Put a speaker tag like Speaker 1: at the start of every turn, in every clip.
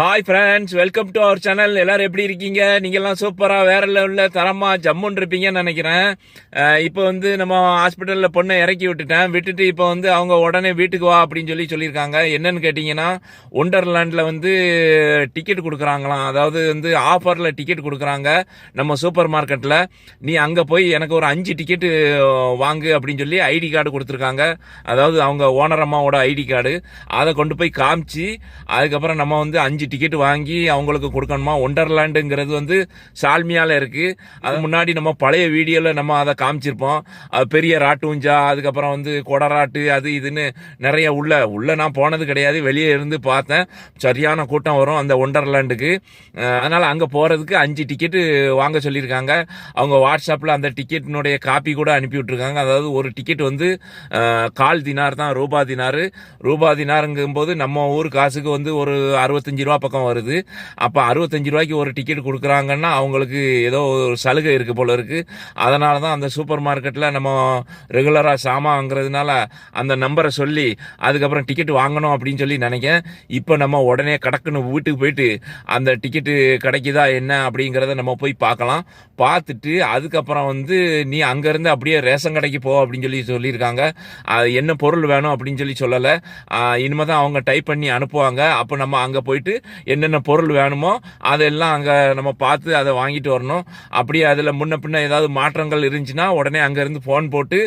Speaker 1: Hi friends welcome to our channel எல்லாரும் எப்படி இருக்கீங்க? நீங்கள்லாம் சூப்பராக வேற லெவலில் தரமாக ஜம்முன்னு இருப்பீங்கன்னு நினைக்கிறேன். இப்போ வந்து நம்ம ஹாஸ்பிட்டலில் பொண்ணை இறக்கி விட்டுட்டேன். விட்டுட்டு இப்போ வந்து அவங்க உடனே வீட்டுக்கு வா அப்படின்னு சொல்லி சொல்லியிருக்காங்க. என்னன்னு கேட்டிங்கன்னா ஒண்டர்லேண்டில் வந்து டிக்கெட் கொடுக்குறாங்களாம். அதாவது வந்து ஆஃபரில் டிக்கெட் கொடுக்குறாங்க நம்ம சூப்பர் மார்க்கெட்டில் நீ அங்கே போய் எனக்கு ஒரு அஞ்சு டிக்கெட்டு வாங்கு அப்படின்னு சொல்லி ஐடி கார்டு கொடுத்துருக்காங்க. அதாவது அவங்க ஓனர் அம்மாவோட ஐடி கார்டு அதை கொண்டு போய் காமிச்சு அதுக்கப்புறம் நம்ம வந்து அஞ்சு டிக்கெட் வாங்கி அவங்களுக்கு கொடுக்கணுமா? ஒண்டர்லேண்டுங்கிறது வந்து சால்மியால இருக்கு. அது முன்னாடி நம்ம பழைய வீடியோவில் நம்ம அதை காமிச்சிருப்போம். அது பெரிய ராட்டூஞ்சா அதுக்கப்புறம் வந்து கொடராட்டு அது இதுன்னு நிறைய உள்ள உள்ள நான் போனது கிடையாது. வெளியே இருந்து பார்த்தேன். சரியான கூட்டம் வரும் அந்த ஒண்டர்லேண்டுக்கு அதனால் அங்கே போகிறதுக்கு அஞ்சு டிக்கெட்டு வாங்க சொல்லியிருக்காங்க. அவங்க வாட்ஸ்அப்பில் அந்த டிக்கெட்டினுடைய காப்பி கூட அனுப்பி விட்டுருக்காங்க. அதாவது ஒரு டிக்கெட் வந்து கால் தினார் தான் ரூபா தினார். ரூபா தினாருங்கும்போது நம்ம ஊர் காசுக்கு வந்து ஒரு அறுபத்தஞ்சு ரூபா பக்கம் வருது. அப்போ அறுபத்தஞ்சு ரூபாய்க்கு ஒரு டிக்கெட் கொடுக்குறாங்கன்னா அவங்களுக்கு ஏதோ ஒரு சலுகை இருக்குது போல இருக்குது அதனால தான் அந்த சூப்பர் மார்க்கெட்டில் நம்ம ரெகுலராக சாமான் வாங்குறதுனால அந்த நம்பரை சொல்லி அதுக்கப்புறம் டிக்கெட் வாங்கணும் அப்படின்னு சொல்லி நினைக்கேன். இப்போ நம்ம உடனே கடக்குன்னு வீட்டுக்கு போயிட்டு அந்த டிக்கெட்டு கிடைக்குதா என்ன அப்படிங்கிறத நம்ம போய் பார்க்கலாம். பார்த்துட்டு அதுக்கப்புறம் வந்து நீ அங்கேருந்து அப்படியே ரேஷன் கடைக்கு போ அப்படின்னு சொல்லி சொல்லியிருக்காங்க. அது என்ன பொருள் வேணும் அப்படின்னு சொல்லி சொல்லலை. இனிமேல் தான் அவங்க டைப் பண்ணி அனுப்புவாங்க. அப்போ நம்ம அங்கே போயிட்டு என்னென்ன பொருள் வேணுமோ அதெல்லாம் அங்கே நம்ம பார்த்து அதை வாங்கிட்டு வரணும். அப்படியே அதில் முன்ன பின்ன ஏதாவது மாற்றங்கள் இருந்துச்சுன்னா உடனே அங்கேருந்து ஃபோன் போட்டு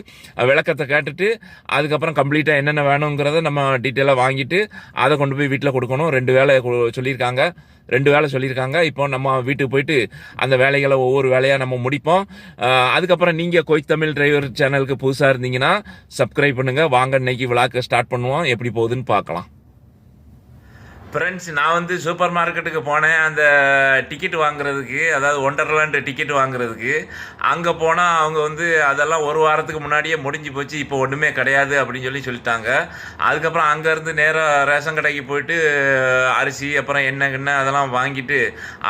Speaker 1: விளக்கத்தை கேட்டுட்டு அதுக்கப்புறம் கம்ப்ளீட்டாக என்னென்ன வேணுங்கிறத நம்ம டீட்டெயிலாக வாங்கிட்டு அதை கொண்டு போய் வீட்டில் கொடுக்கணும். ரெண்டு வேலை சொல்லியிருக்காங்க. ரெண்டு வேலை சொல்லியிருக்காங்க. இப்போ நம்ம வீட்டுக்கு போயிட்டு அந்த வேலைகளை ஒவ்வொரு வேலையாக நம்ம முடிப்போம். அதுக்கப்புறம் நீங்கள் கொய் தமிழ் டிரைவர் சேனலுக்கு புதுசாக இருந்தீங்கன்னா சப்ஸ்கிரைப் பண்ணுங்கள் வாங்க இன்னைக்கு விழாக்க ஸ்டார்ட் பண்ணுவோம். எப்படி போகுதுன்னு பார்க்கலாம். ஃப்ரெண்ட்ஸ் நான் வந்து சூப்பர் மார்க்கெட்டுக்கு போனேன். அந்த டிக்கெட் வாங்குறதுக்கு அதாவது ஒண்டர்லாண்டு டிக்கெட் வாங்குறதுக்கு. அங்கே போனால் அவங்க வந்து அதெல்லாம் ஒரு வாரத்துக்கு முன்னாடியே முடிஞ்சு போச்சு. இப்போ ஒன்றுமே கிடையாது அப்படின்னு சொல்லி சொல்லிட்டாங்க. அதுக்கப்புறம் அங்கேருந்து நேராக ரேஷன் கடைக்கு போயிட்டு அரிசி அப்புறம் எண்ணெய் கிண்ண அதெல்லாம் வாங்கிட்டு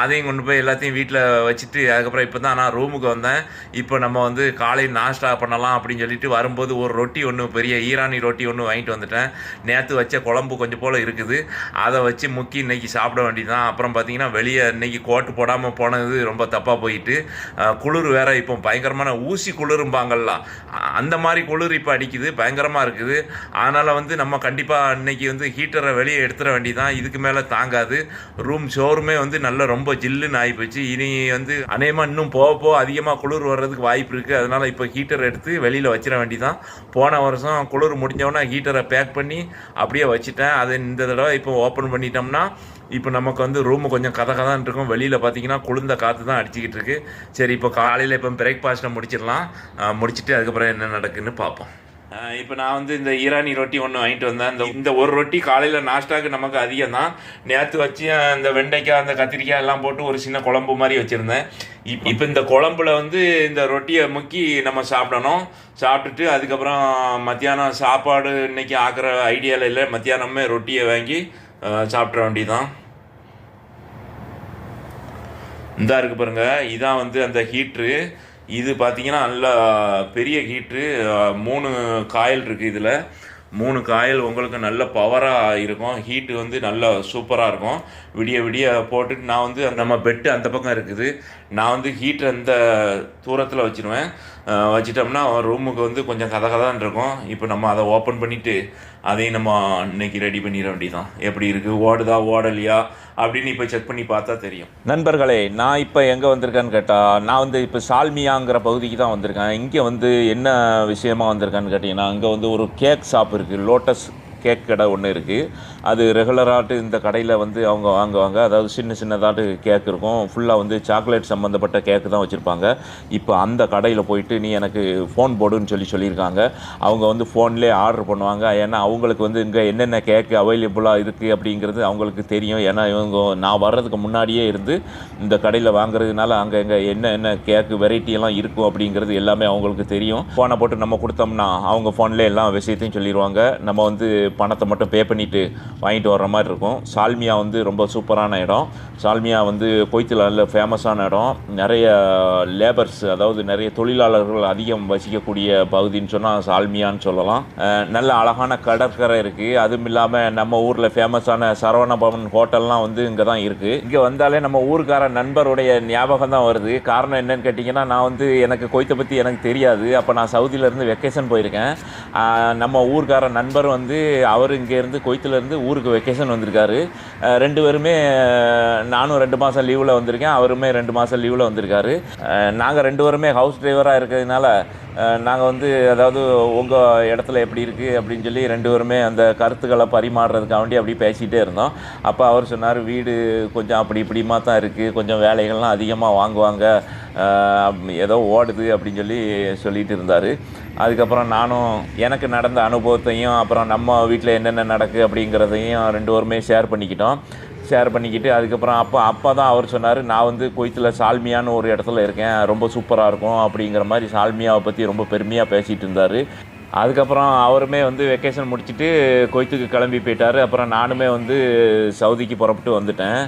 Speaker 1: அதையும் கொண்டு போய் எல்லாத்தையும் வீட்டில் வச்சுட்டு அதுக்கப்புறம் இப்போ தான் நான் ரூமுக்கு வந்தேன். இப்போ நம்ம வந்து காலை நாஷ்டா பண்ணலாம் அப்படின்னு சொல்லிட்டு வரும்போது ஒரு ரொட்டி ஒன்று பெரிய ஈரானி ரொட்டி ஒன்று வாங்கிட்டு வந்துட்டேன். நேற்று வச்ச குழம்பு கொஞ்சம் போல் இருக்குது. அதை வச்சு முக்கி இன்றைக்கி சாப்பிட வேண்டியதுதான். அப்புறம் பார்த்தீங்கன்னா வெளியே இன்னைக்கு கோட்டு போடாமல் போனது ரொம்ப தப்பாக போயிட்டு குளிர் வேறு இப்போ பயங்கரமான ஊசி குளிரும்பாங்கள்லாம் அந்த மாதிரி குளிர் இப்போ அடிக்குது பயங்கரமாக இருக்குது. அதனால் வந்து நம்ம கண்டிப்பாக இன்றைக்கி வந்து ஹீட்டரை வெளியே எடுத்துட வேண்டியதான் இதுக்கு மேலே தாங்காது. ரூம் ஷோருமே வந்து நல்ல ரொம்ப ஜில்லுன்னு ஆகிப்போச்சு இனி வந்து அநேகமாக இன்னும் போக போக அதிகமாக குளிர் வர்றதுக்கு வாய்ப்பு இருக்குது அதனால் இப்போ ஹீட்டர் எடுத்து வெளியில் வச்சிட வேண்டிதான் போன வருஷம் குளிர் முடிஞ்சவொன்னே ஹீட்டரை பேக் பண்ணி அப்படியே வச்சுட்டேன். அதை இந்த தடவை இப்போ ஓப்பன் பண்ணி பண்ணிட்டோம்னா இப்போ நமக்கு வந்து ரூமு கொஞ்சம் கதை கதான் இருக்கும் வெளியில் பார்த்தீங்கன்னா குளிர்ந்த காற்று தான் அடிச்சுக்கிட்டு இருக்கு. சரி இப்போ காலையில் இப்போ பிரேக்ஃபாஸ்ட்டை முடிச்சிடலாம். முடிச்சுட்டு முடிச்சிட்டு அதுக்கப்புறம் என்ன நடக்குன்னு பார்ப்போம். இப்போ நான் வந்து இந்த ஈரானி ரொட்டி ஒன்று வாங்கிட்டு வந்தேன். இந்த இந்த ஒரு ரொட்டி காலையில் நாஷ்டாக்கு நமக்கு அதிகம் தான். நேற்று வச்சு அந்த வெண்டைக்காய் அந்த கத்திரிக்காய் எல்லாம் போட்டு ஒரு சின்ன குழம்பு மாதிரி வச்சுருந்தேன். இப் இப்போ இந்த குழம்புல வந்து இந்த ரொட்டியை முக்கி நம்ம சாப்பிடணும். சாப்பிட்டுட்டு அதுக்கப்புறம் மத்தியானம் சாப்பாடு இன்றைக்கி ஆக்கிற ஐடியாவில் இல்லை. மத்தியானமே ரொட்டியை வாங்கி சாப்பிட்ற வண்டி வேண்டியதான் இந்தா இருக்கு பாருங்க இதான் வந்து அந்த ஹீட்ரு இது பார்த்தீங்கன்னா நல்லா பெரிய ஹீட்ரு மூணு காயில் இருக்குது இதில். மூணு காயில் உங்களுக்கு நல்ல பவராக இருக்கும். ஹீட்டு வந்து நல்ல சூப்பராக இருக்கும். விடிய விடிய போட்டுட்டு நான் வந்து நம்ம பெட்டு அந்த பக்கம் இருக்குது. நான் வந்து ஹீட்டர் அந்த தூரத்தில் வச்சிருவேன். அஹ் வச்சிட்டோம்னா ரூமுக்கு வந்து கொஞ்சம் கதை கதான் இருக்கும். இப்போ நம்ம அதை ஓப்பன் பண்ணிவிட்டு அதையும் நம்ம இன்னைக்கு ரெடி பண்ணிட வேண்டியதான் எப்படி இருக்குது ஓடுதா? ஓடலையா? அப்படின்னு இப்போ செக் பண்ணி பார்த்தா தெரியும். நண்பர்களே நான் இப்போ எங்கே வந்திருக்கேன்னு கேட்டால் நான் வந்து இப்போ சால்மியாங்கிற பகுதிக்கு தான் வந்திருக்கேன். இங்கே வந்து என்ன விஷயமா வந்திருக்கேன்னு கேட்டிங்கன்னா அங்கே வந்து ஒரு கேக் ஷாப் இருக்குது லோட்டஸ் கேக் கடை ஒன்று இருக்குது அது ரெகுலராட்டு இந்த கடையில் வந்து அவங்க வாங்குவாங்க. அதாவது சின்ன சின்னதாட்டு கேக் இருக்கும். ஃபுல்லாக வந்து சாக்லேட் சம்மந்தப்பட்ட கேக்கு தான் வச்சுருப்பாங்க. இப்போ அந்த கடையில் போயிட்டு நீ எனக்கு ஃபோன் போடுன்னு சொல்லி சொல்லியிருக்காங்க. அவங்க வந்து ஃபோன்லேயே ஆர்டர் பண்ணுவாங்க. ஏன்னா அவங்களுக்கு வந்து இங்கே என்னென்ன கேக்கு அவைலபிளாக இருக்குது அப்படிங்கிறது அவங்களுக்கு தெரியும். ஏன்னா இவங்க நான் வர்றதுக்கு முன்னாடியே இருந்து இந்த கடையில் வாங்குறதுனால அங்கே எங்கே என்ன என்ன கேக்கு வெரைட்டி எல்லாம் இருக்கும் அப்படிங்கிறது எல்லாமே அவங்களுக்கு தெரியும். ஃபோனை போட்டு நம்ம கொடுத்தோம்னா அவங்க ஃபோன்லேயே எல்லா விஷயத்தையும் சொல்லிடுவாங்க நம்ம வந்து பணத்தை மட்டும் பே பண்ணிவிட்டு வாங்கிட்டு வர்ற மாதிரி இருக்கும். சால்மியா வந்து ரொம்ப சூப்பரான இடம். சால்மியா வந்து கொய்த்தில் நல்ல ஃபேமஸான இடம். நிறைய லேபர்ஸ் அதாவது நிறைய தொழிலாளர்கள் அதிகம் வசிக்கக்கூடிய பகுதின்னு சொன்னால் சால்மியான்னு சொல்லலாம். நல்ல அழகான கடற்கரை இருக்குது அதுவும் இல்லாமல் நம்ம ஊரில் ஃபேமஸான சரவண பவன் ஹோட்டல்லாம் வந்து இங்கே தான் இருக்குது இங்கே வந்தாலே நம்ம ஊருக்கார நண்பருடைய ஞாபகம் தான் வருது. காரணம் என்னன்னு கேட்டிங்கன்னா நான் வந்து எனக்கு கொய்த்தை பற்றி எனக்கு தெரியாது. அப்போ நான் சவுதியிலேருந்து வெக்கேஷன் போயிருக்கேன். நம்ம ஊருக்கார நண்பர் வந்து அவர் இங்கேருந்து கொய்த்துலேருந்து ஊருக்கு வெக்கேஷன் வந்திருக்காரு. ரெண்டு பேருமே நானும் ரெண்டு மாதம் லீவில் வந்திருக்கேன் அவருமே ரெண்டு மாதம் லீவில் வந்திருக்காரு. நாங்கள் ரெண்டு பேருமே ஹவுஸ் டிரைவராக இருக்கிறதுனால நாங்கள் வந்து அதாவது உங்கள் இடத்துல எப்படி இருக்குது அப்படின்னு சொல்லி ரெண்டு பேருமே அந்த கருத்துக்களை பரிமாறுறதுக்காண்டி அப்படி பேசிகிட்டே இருந்தோம். அப்போ அவர் சொன்னார் வீடு கொஞ்சம் அப்படி இப்படிமா தான் இருக்குது கொஞ்சம் வேலைகள்லாம் அதிகமாக வாங்குவாங்க ஏதோ ஓடுது அப்படின்னு சொல்லி சொல்லிட்டு இருந்தார். அதுக்கப்புறம் நானும் எனக்கு நடந்த அனுபவத்தையும் அப்புறம் நம்ம வீட்டில் என்னென்ன நடக்கு அப்படிங்கிறதையும் ரெண்டு பேருமே ஷேர் பண்ணிக்கிட்டோம். ஷேர் பண்ணிக்கிட்டு அதுக்கப்புறம் அப்போ அப்போ தான் அவர் சொன்னார் நான் வந்து கொய்த்தில் சால்மியான்னு ஒரு இடத்துல இருக்கேன் ரொம்ப சூப்பராக இருக்கும் அப்படிங்கிற மாதிரி சால்மியாவை பற்றி ரொம்ப பெருமையாக பேசிகிட்டு இருந்தார். அதுக்கப்புறம் அவருமே வந்து வெக்கேஷன் முடிச்சுட்டு கொய்த்துக்கு கிளம்பி போயிட்டார். அப்புறம் நானுமே வந்து சவுதிக்கு புறப்பட்டு வந்துட்டேன்.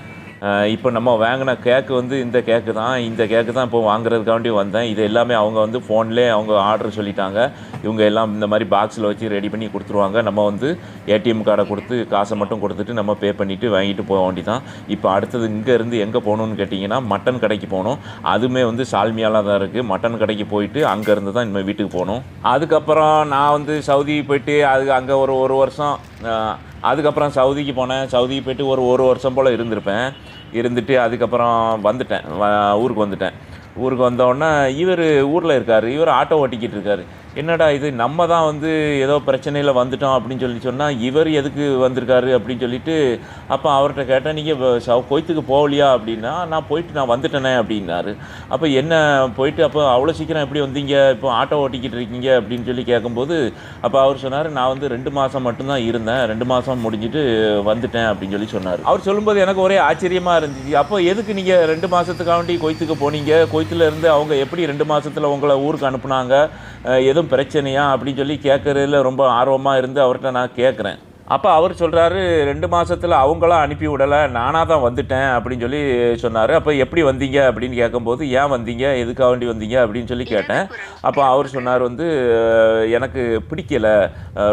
Speaker 1: இப்போ நம்ம வாங்கின கேக்கு வந்து இந்த கேக்கு தான். இந்த கேக்கு தான் இப்போ வாங்குறதுக்காண்டி வந்தேன். இது எல்லாமே அவங்க வந்து ஃபோன்லேயே அவங்க ஆர்டர் சொல்லிட்டாங்க. இவங்க எல்லாம் இந்த மாதிரி பாக்ஸில் வச்சு ரெடி பண்ணி கொடுத்துருவாங்க. நம்ம வந்து ஏடிஎம் கார்டை கொடுத்து காசை மட்டும் கொடுத்துட்டு நம்ம பே பண்ணிவிட்டு வாங்கிட்டு போக வேண்டிதான் இப்போ அடுத்தது இங்கேருந்து எங்கே போகணுன்னு கேட்டிங்கன்னா மட்டன் கடைக்கு போகணும். அதுவுமே வந்து சால்மியாலாக தான் இருக்குது மட்டன் கடைக்கு போயிட்டு அங்கேருந்து தான் இனிமேல் வீட்டுக்கு போகணும். அதுக்கப்புறம் நான் வந்து சவுதி போயிட்டு அது அங்கே ஒரு ஒரு வருஷம் அதுக்கப்புறம் சவுதிக்கு போனேன். சவுதிக்கு போயிட்டு ஒரு ஒரு வருஷம் போல் இருந்திருப்பேன். இருந்துட்டு அதுக்கப்புறம் வந்துட்டேன். ஊருக்கு வந்துட்டேன். ஊருக்கு வந்தோடனே இவர் ஊரில் இருக்கார். இவர் ஆட்டோ ஓட்டிக்கிட்டு இருக்காரு. என்னடா இது நம்ம தான் வந்து ஏதோ பிரச்சனையில் வந்துட்டோம் அப்படின்னு சொல்லி சொன்னால் இவர் எதுக்கு வந்திருக்காரு அப்படின்னு சொல்லிட்டு அப்போ அவர்கிட்ட கேட்டேன் நீங்கள் கொய்த்துக்கு போகலையா? அப்படின்னா நான் போயிட்டு நான் வந்துட்டேனே அப்படின்னாரு. அப்போ என்ன போயிட்டு அப்போ அவ்வளோ சீக்கிரம் எப்படி வந்தீங்க? இப்போ ஆட்டோ ஓட்டிக்கிட்டு இருக்கீங்க அப்படின்னு சொல்லி கேட்கும்போது அப்போ அவர் சொன்னார் நான் வந்து ரெண்டு மாதம் மட்டும்தான் இருந்தேன் ரெண்டு மாதம் முடிஞ்சிட்டு வந்துட்டேன் அப்படின்னு சொல்லி சொன்னார். அவர் சொல்லும்போது எனக்கு ஒரே ஆச்சரியமாக இருந்துச்சு அப்போ எதுக்கு நீங்கள் ரெண்டு மாதத்துக்காண்டி கொய்த்துக்கு போனீங்க? கொய்த்துலேருந்து அவங்க எப்படி ரெண்டு மாதத்தில் உங்களை ஊருக்கு அனுப்புனாங்க? எதுவும் பிரச்சனையா அப்படின்னு சொல்லி கேட்குறதுல ரொம்ப ஆர்வமாக இருந்து அவர்கிட்ட நான் கேட்குறேன். அப்போ அவர் சொல்கிறாரு ரெண்டு மாதத்தில் அவங்களாம் அனுப்பி விடலை நானாக தான் வந்துட்டேன் அப்படின்னு சொல்லி சொன்னார். அப்போ எப்படி வந்தீங்க? அப்படின்னு கேட்கும்போது ஏன் வந்தீங்க? எதுக்காக வேண்டி வந்தீங்க? அப்படின்னு சொல்லி கேட்டேன். அப்போ அவர் சொன்னார் வந்து எனக்கு பிடிக்கல.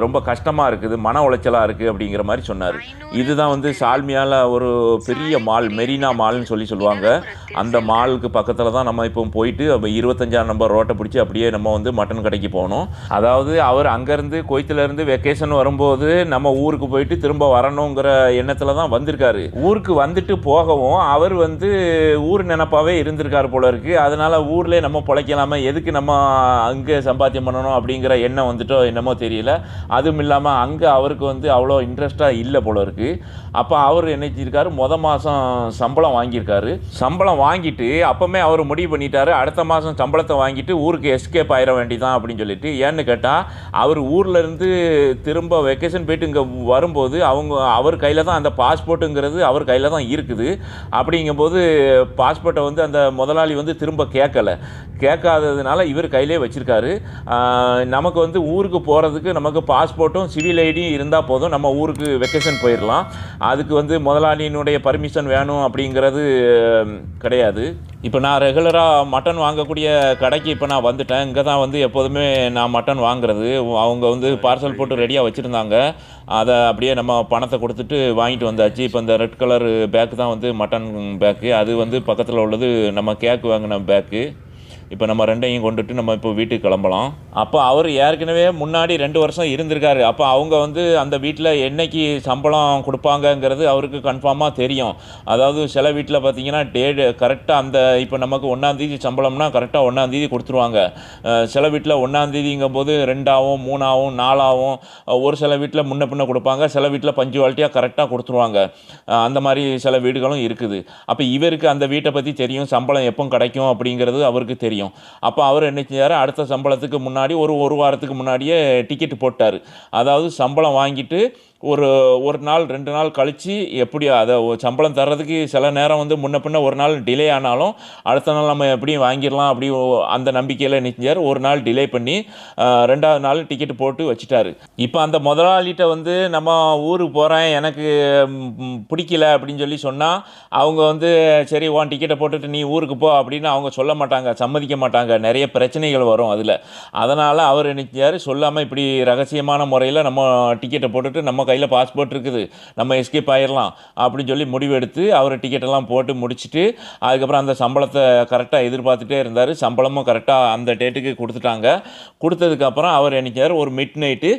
Speaker 1: ரொம்ப கஷ்டமாக இருக்குது மன உளைச்சலாக இருக்குது அப்படிங்கிற மாதிரி சொன்னார். இதுதான் வந்து சால்மியால் ஒரு பெரிய மால் மெரினா மால்னு சொல்லி சொல்லுவாங்க. அந்த மாலுக்கு பக்கத்தில் தான் நம்ம இப்போ போயிட்டு அப்போ இருபத்தஞ்சாம் நம்பர் ரோட்டை பிடிச்சி அப்படியே நம்ம வந்து மட்டன் கடைக்கு போகணும். அதாவது அவர் அங்கேருந்து கொய்த்துலேருந்து வெக்கேஷன் வரும்போது நம்ம ஊர் ஊருக்கு போயிட்டு திரும்ப வரணுங்கிற எண்ணத்தில் தான் வந்திருக்காரு. ஊருக்கு வந்துட்டு போகவும் அவர் வந்து ஊர் நினப்பாவே இருந்திருக்காரு போல இருக்கு. அதனால ஊர்லேயே நம்ம பிழைக்கலாமா எதுக்கு நம்ம அங்கே சம்பாத்தியம் பண்ணணும் அப்படிங்கிற எண்ணம் வந்துட்டோ என்னமோ தெரியல. அதுவும் இல்லாமல் அங்கே அவருக்கு வந்து அவ்வளோ இன்ட்ரெஸ்ட்டாக இல்லை போல இருக்கு. அப்போ அவர் என்ன செஞ்சிருக்காரு? முத மாதம் சம்பளம் வாங்கியிருக்காரு. சம்பளம் வாங்கிட்டு அப்போமே அவர் முடிவு பண்ணிட்டாரு. அடுத்த மாதம் சம்பளத்தை வாங்கிட்டு ஊருக்கு எஸ்கேப் ஆயிட வேண்டியதான் அப்படின்னு சொல்லிட்டு. ஏன்னு கேட்டால் அவர் ஊர்லேருந்து திரும்ப வெக்கேஷன் போயிட்டு இங்கே வரும்போது அவங்க அவர் கையில் தான் அந்த பாஸ்போர்ட்டுங்கிறது அவர் கையில் தான் இருக்குது. அப்படிங்கும்போது பாஸ்போர்ட்டை வந்து அந்த முதலாளி வந்து திரும்ப கேட்கல. கேட்காததுனால இவர் கையிலே வச்சுருக்காரு. நமக்கு வந்து ஊருக்கு போகிறதுக்கு நமக்கு பாஸ்போர்ட்டும் சிவில் ஐடியும் இருந்தால் போதும். நம்ம ஊருக்கு வெக்கேஷன் போயிடலாம் அதுக்கு வந்து முதலாளியினுடைய பர்மிஷன் வேணும் அப்படிங்கிறது கிடையாது. இப்போ நான் ரெகுலராக மட்டன் வாங்கக்கூடிய கடைக்கு இப்போ நான் வந்துட்டேன். இங்கே தான் வந்து எப்போதுமே நான் மட்டன் வாங்குறது. அவங்க வந்து பார்சல் போட்டு ரெடியாக வச்சுருந்தாங்க. அதை அப்படியே நம்ம பணத்தை கொடுத்துட்டு வாங்கிட்டு வந்தாச்சு. இப்போ இந்த ரெட் கலர் பேக்கு தான் வந்து மட்டன் பேக்கு அது வந்து பக்கத்தில் உள்ளது நம்ம கேக் வாங்கின பேக்கு இப்போ நம்ம ரெண்டையும் கொண்டுட்டு நம்ம இப்போ வீட்டுக்கு கிளம்பலாம். அப்போ அவர் ஏற்கனவே முன்னாடி ரெண்டு வருஷம் இருந்திருக்காரு. அப்போ அவங்க வந்து அந்த வீட்டில் என்னைக்கு சம்பளம் கொடுப்பாங்கங்கிறது அவருக்கு கன்ஃபார்மாக தெரியும். அதாவது சில வீட்டில் பார்த்தீங்கன்னா டேடு கரெக்டாக அந்த இப்போ நமக்கு ஒன்றாந்தேதி சம்பளம்னா கரெக்டாக ஒன்றாந்தேதி கொடுத்துருவாங்க. சில வீட்டில் ஒன்றாந்தேதிங்கும் போது ரெண்டாவும் மூணாவும் நாலாவும் ஒரு சில வீட்டில் முன்ன பின்ன கொடுப்பாங்க. சில வீட்டில் பஞ்சுவாலிட்டியாக கரெக்டாக கொடுத்துருவாங்க. அந்த மாதிரி சில வீடுகளும் இருக்குது. அப்போ இவருக்கு அந்த வீட்டை பற்றி தெரியும். சம்பளம் எப்போ கிடைக்கும் அப்படிங்கிறது அவருக்கு தெரியும். அப்போ அவர் என்ன செஞ்சார் அடுத்த சம்பளத்துக்கு முன்னாடி ஒரு ஒரு வாரத்துக்கு முன்னாடியே டிக்கெட் போட்டார். அதாவது சம்பளம் வாங்கிட்டு ஒரு ஒரு நாள் ரெண்டு நாள் கழித்து எப்படி அதை சம்பளம் தர்றதுக்கு சில நேரம் வந்து முன்ன பின்ன ஒரு நாள் டிலே ஆனாலும் அடுத்த நாள் நம்ம எப்படியும் வாங்கிடலாம் அப்படி அந்த நம்பிக்கையில் நிற்சார் ஒரு நாள் டிலே பண்ணி ரெண்டாவது நாள் டிக்கெட் போட்டு வச்சுட்டாரு. இப்போ அந்த முதலாளிகிட்ட வந்து நம்ம ஊருக்கு போகிறேன் எனக்கு பிடிக்கல அப்படின்னு சொல்லி சொன்னால் அவங்க வந்து சரி உன் டிக்கெட்டை போட்டுட்டு நீ ஊருக்கு போ அப்படின்னு அவங்க சொல்ல மாட்டாங்க சம்மதிக்க மாட்டாங்க. நிறைய பிரச்சனைகள் வரும் அதில். அதனால் அவர் நினைச்சார் சொல்லாமல் இப்படி ரகசியமான முறையில் நம்ம டிக்கெட்டை போட்டுட்டு நம்ம கையில் பாஸ்போர்ட் இருக்குது. நம்ம எஸ்கேப் ஆயிடலாம் அப்படின்னு சொல்லி முடிவெடுத்து அவர் டிக்கெட்டெல்லாம் போட்டு முடிச்சுட்டு அதுக்கப்புறம் அந்த சம்பளத்தை கரெக்டாக எதிர்பார்த்துட்டே இருந்தார். சம்பளமும் கரெக்டாக அந்த டேட்டுக்கு கொடுத்துட்டாங்க. கொடுத்ததுக்கப்புறம் அவர் நினைச்சார் ஒரு மிட் நைட்டு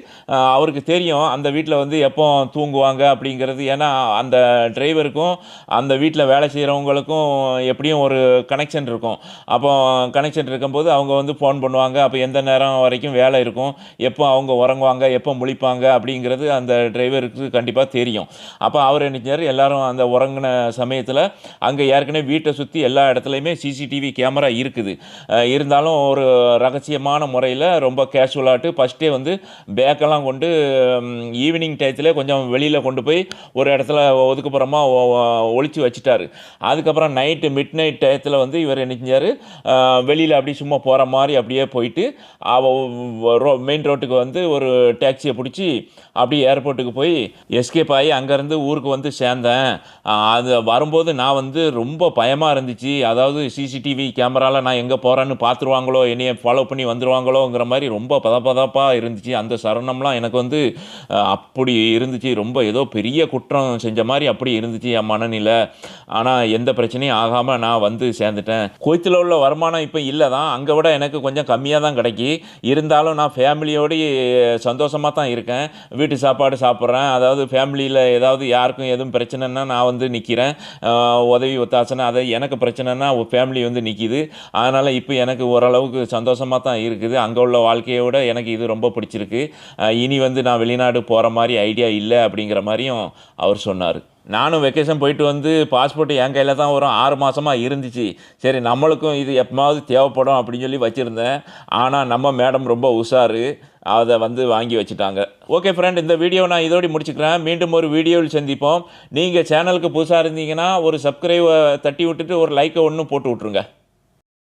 Speaker 1: அவருக்கு தெரியும் அந்த வீட்டில் வந்து எப்போ தூங்குவாங்க அப்படிங்கிறது. ஏன்னா அந்த டிரைவருக்கும் அந்த வீட்டில் வேலை செய்கிறவங்களுக்கும் எப்படியும் ஒரு கனெக்ஷன் இருக்கும். அப்போ கனெக்ஷன் இருக்கும்போது அவங்க வந்து ஃபோன் பண்ணுவாங்க. அப்போ எந்த நேரம் வரைக்கும் வேலை இருக்கும்? எப்போ அவங்க உறங்குவாங்க? எப்போ முழிப்பாங்க? அப்படிங்கிறது அந்த டிரைவருக்கு கண்டிப்பாக தெரியும். அப்போ அவர் நினைச்சார் எல்லாரும் அந்த உறங்கின சமயத்தில் அங்கே ஏற்கனவே வீட்டை சுற்றி எல்லா இடத்துலையுமே சிசிடிவி கேமரா இருக்குது. இருந்தாலும் ஒரு ரகசியமான முறையில் ரொம்ப கேஷுவலாட்டு ஃபஸ்ட்டே வந்து பேக்கெல்லாம் கொண்டு ஈவினிங் டயத்தில் கொஞ்சம் வெளியில் கொண்டு போய் ஒரு இடத்துல ஒதுக்குப்புறமா ஒழிச்சு வச்சுட்டாரு. அதுக்கப்புறம் நைட்டு மிட் நைட் டயத்தில் வந்து இவர் என்ன செஞ்சார்? வெளியில் அப்படி சும்மா போகிற மாதிரி அப்படியே போயிட்டு மெயின் ரோட்டுக்கு வந்து ஒரு டாக்ஸியை பிடிச்சி அப்படியே ஏர்போர்ட்டுக்கு போய் எஸ்கேப் ஆகி அங்கேருந்து ஊருக்கு வந்து சேர்ந்தேன். அது வரும்போது நான் வந்து ரொம்ப பயமாக இருந்துச்சு. அதாவது சிசிடிவி கேமராவில் நான் எங்கே போகிறேன்னு பார்த்துருவாங்களோ என்னையை ஃபாலோ பண்ணி வந்துடுவாங்களோங்கிற மாதிரி ரொம்ப பதப்பதப்பாக இருந்துச்சு. அந்த சரணம்லாம் எனக்கு வந்து அப்படி இருந்துச்சு. ரொம்ப ஏதோ பெரிய குற்றம் செஞ்ச மாதிரி அப்படி இருந்துச்சு என் மனநிலை. ஆனால் எந்த பிரச்சனையும் ஆகாமல் நான் வந்து சேர்ந்துட்டேன். கோயத்தில் உள்ள வருமானம் இப்போ இல்லை தான். அங்கே விட எனக்கு கொஞ்சம் கம்மியாக தான் கிடைக்கி. இருந்தாலும் நான் ஃபேமிலியோடு சந்தோஷமாக தான் இருக்கேன். வீட்டு சாப்பாடு சாப்பிட்றேன். அதாவது ஃபேமிலியில் ஏதாவது யாருக்கும் எதுவும் பிரச்சனைன்னா நான் வந்து நிற்கிறேன் உதவி ஒத்தாசனை அதை எனக்கு பிரச்சனைனா ஃபேமிலி வந்து நிற்கிது அதனால் இப்போ எனக்கு ஓரளவுக்கு சந்தோஷமாக தான் இருக்குது. அங்கே உள்ள வாழ்க்கையை விட எனக்கு இது ரொம்ப பிடிச்சிருக்கு. இனி வந்து நான் வெளிநாடு போகிற மாதிரி ஐடியா இல்லை அப்படிங்கிற மாதிரியும் அவர் சொன்னார். நானும் வெக்கேஷன் போயிட்டு வந்து பாஸ்போர்ட் என் கையில் தான் வரும். ஆறு மாதமாக இருந்துச்சு. சரி நம்மளுக்கும் இது எப்போவாவது தேவைப்படும் அப்படின்னு சொல்லி வச்சுருந்தேன். ஆனால் நம்ம மேடம் ரொம்ப உஷாரு. அதை வந்து வாங்கி வச்சுட்டாங்க. ஓகே ஃப்ரெண்ட் இந்த வீடியோ நான் இதோடி முடிச்சுக்கிறேன். மீண்டும் ஒரு வீடியோவில் சந்திப்போம். நீங்கள் சேனலுக்கு புதுசாக இருந்தீங்கன்னா ஒரு சப்ஸ்கிரைபை தட்டி விட்டுட்டு ஒரு லைக்கை ஒன்று போட்டு விட்ருங்க